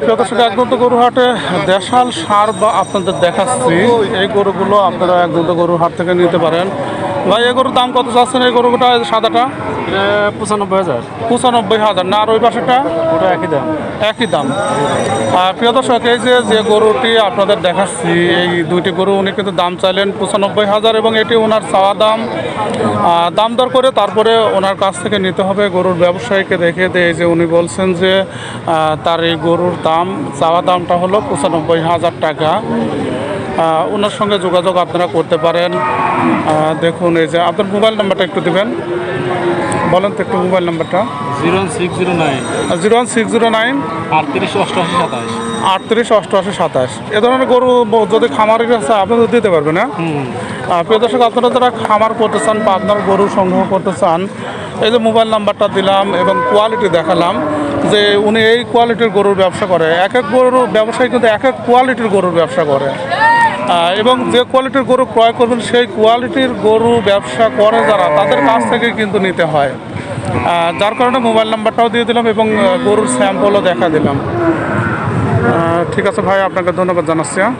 প্রিয় দর্শক একদম তো গরু হাটে দেশাল সার বা আপনাদের দেখাচ্ছি। এই গরুগুলো আপনারা একদম তো গরুর হাট থেকে নিতে পারেন। ভাই এই গরুর দাম কত চাচ্ছেন? এই গরুটা সাদাটা? পঁচানব্বই হাজার। পঁচানব্বই হাজার। না আর ওই পাশেটা ওটা একই দাম। একই দাম। আর প্রিয় দর্শক এই যে যে গরুটি আপনাদের দেখাচ্ছি এই দুইটি গরু উনি কিন্তু দাম চাইলেন পঁচানব্বই হাজার এবং এটি ওনার চাওয়া দাম। দাম দর করে তারপরে ওনার কাছ থেকে নিতে হবে গরুর ব্যবসায়ীকে দেখে দিয়ে এই যে উনি বলছেন যে তার এই গরুর দাম চাওয়া দামটা হলো পঁচানব্বই হাজার টাকা। ওনার সঙ্গে যোগাযোগ আপনারা করতে পারেন। দেখুন এই যে আপনার মোবাইল নাম্বারটা একটু দেবেন। বলেন তো একটু মোবাইল নাম্বারটা zero six zero nine. Zero one six zero nine. আটত্রিশ অষ্টআশি সাতাশ। আটত্রিশ অষ্টআশি সাতাশ। এ ধরনের গরু যদি খামারের কাছে আপনাদের দিতে পারবে না প্রিয় দর্শক আপনারা যারা খামার করতে চান বা আপনার গরু সংগ্রহ করতে চান এই যে মোবাইল নাম্বারটা দিলাম এবং কোয়ালিটি দেখালাম যে উনি এই কোয়ালিটির গরুর ব্যবসা করে। এক এক গরুর ব্যবসায়ী কিন্তু এক এক কোয়ালিটির গরুর ব্যবসা করে। এবং যে কোয়ালিটির গরু ক্রয় করবেন, সেই কোয়ালিটির গরু ব্যবসা করে যারা, তাদের কাছ থেকে কিন্তু নিতে হয়। যার কারণে মোবাইল নাম্বারটাও দিয়ে দিলাম এবং গরুর স্যাম্পলও দেখা দিলাম। ঠিক আছে ভাই, আপনাকে ধন্যবাদ জানাচ্ছি হ্যাঁ।